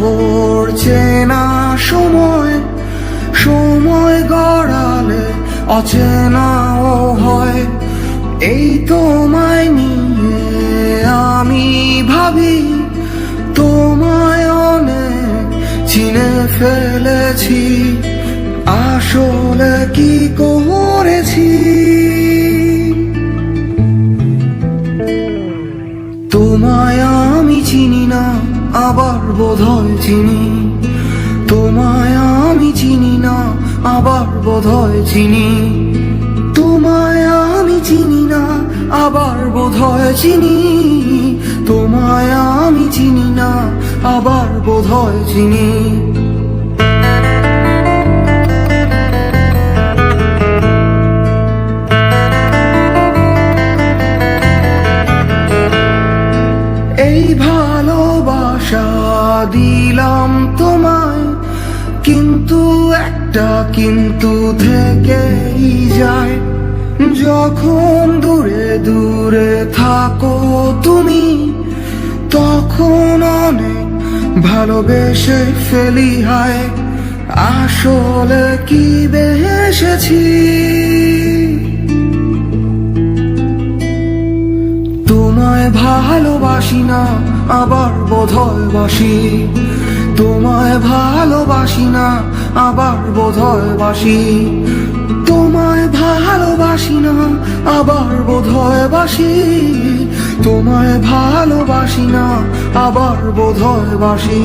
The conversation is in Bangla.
ধরছে না সময় সময় গড়ালে অচেনাও হয়। এই তোমায় নিয়ে আমি ভাবি, তোমায় অনেক চিনে ফেলেছি। আসলে কি করেছি? তোমায় আমি চিনি না। আবার বোধহয় চিনি। তোমায় আমি চিনি না, আবার বোধহয় চিনি। তোমায় আমি চিনি না, আবার বোধহয় চিনি। তোমায় আমি চিনি না, আবার বোধহয় চিনি। একটা কিন্তু থেকেই যায়। যখন দূরে দূরে থাকো তুমি, তখন অনেক ভালোবেসে ফেলি হায়। আসলে কি বেসেছি? তোমায় ভালোবাসি না, আবার বোধহয় বাসি। তোমায় ভালোবাসি না, আবার বোধয় বাসি। তোমায় ভালোবাসি না, আবার বোধয় বাসি। তোমায় ভালোবাসি না, আবার বোধয় বাসি।